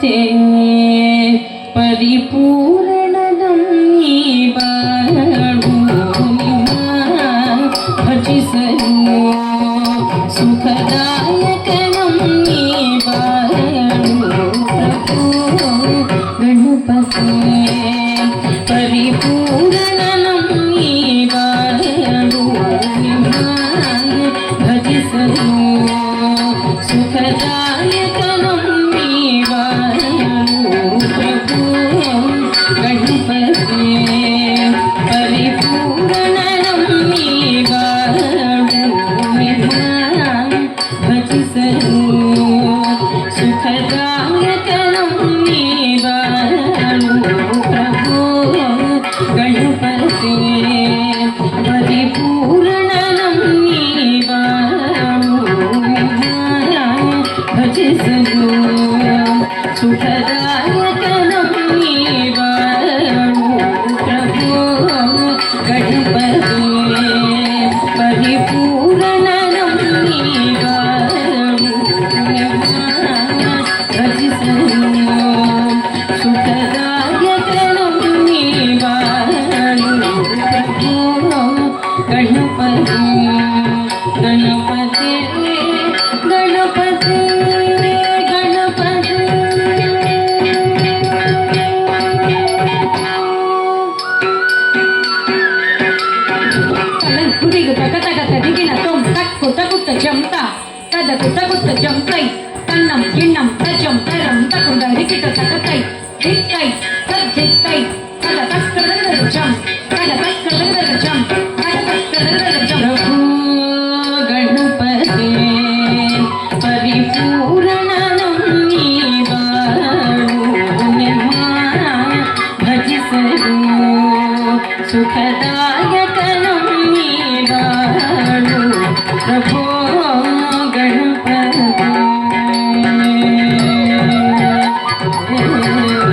चे परिपूरणदं भजि सरो सुखदायकनं गणपते परिपूरणनं भजि सरो सुखदायक 出可的 தத்தை தன்னம் பின்னம் தஜம் தரம் தகுந்த ரிக்கிட்ட தகத்தை தித்தை தத்தித்தை தக தக்கதந்த ருச்சம் தக தக்கதந்த ருச்சம் தக தக்கதந்த ருச்சம் பிரபு கணபதே பரிபூரணம் நீ வாழு பஜிசரு சுகதாயகனம் நீ வாழு பிரபு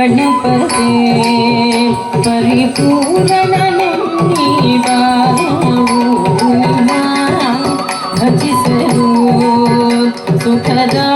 గణపతి పరిపూర్ణ భజిసరు సుఖదా